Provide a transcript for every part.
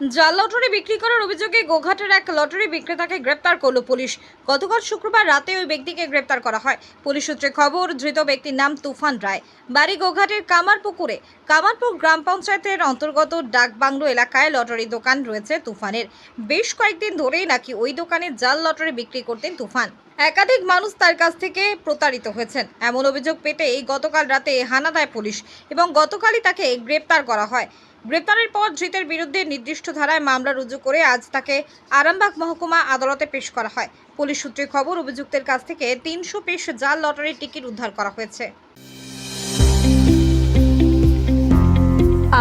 জাল লটারি বিক্রি করার অভিযোগে গোঘাটের এক লটারি বিক্রেতাকে গ্রেপ্তার করল পুলিশ। গতকাল শুক্রবার রাতে ওই ব্যক্তিকে গ্রেপ্তার করা হয়। পুলিশ সূত্রে খবর, ধৃত ব্যক্তির নাম তুফান রায়। বাড়ি গোঘাটের কামারপুকুরে। কামারপুর গ্রাম পঞ্চায়েতের অন্তর্গত ডাকবাংলো এলাকায় লটারি দোকান রয়েছে তুফানের। বেশ কয়েকদিন ধরেই নাকি ওই দোকানে জাল লটারি বিক্রি করতেন তুফান। একাধিক মানুষ তার কাছ থেকে প্রতারিত হয়েছেন। এমন অভিযোগ পেতেই গতকাল রাতে হানা দেয় পুলিশ এবং গতকালই তাকে গ্রেপ্তার করা হয়। গ্রেপ্তারের পর ধৃতের বিরুদ্ধে নির্দিষ্ট ধারায় মামলা রুজু করে আজ তাকে আরামবাগ মহকুমা আদালতে পেশ করা হয়। পুলিশ সূত্রে খবর, অভিযুক্তের কাছ থেকে তিনশো পিস জাল লটারির টিকিট উদ্ধার করা হয়েছে।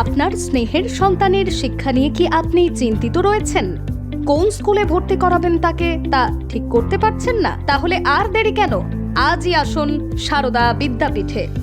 আপনার স্নেহের সন্তানের শিক্ষা নিয়ে কি আপনি চিন্তিত রয়েছেন? কোন স্কুলে ভর্তি করাবেন তাকে, তা ঠিক করতে পারছেন না? তাহলে আর দেরি কেন? আজই আসুন সারদা বিদ্যাপীঠে।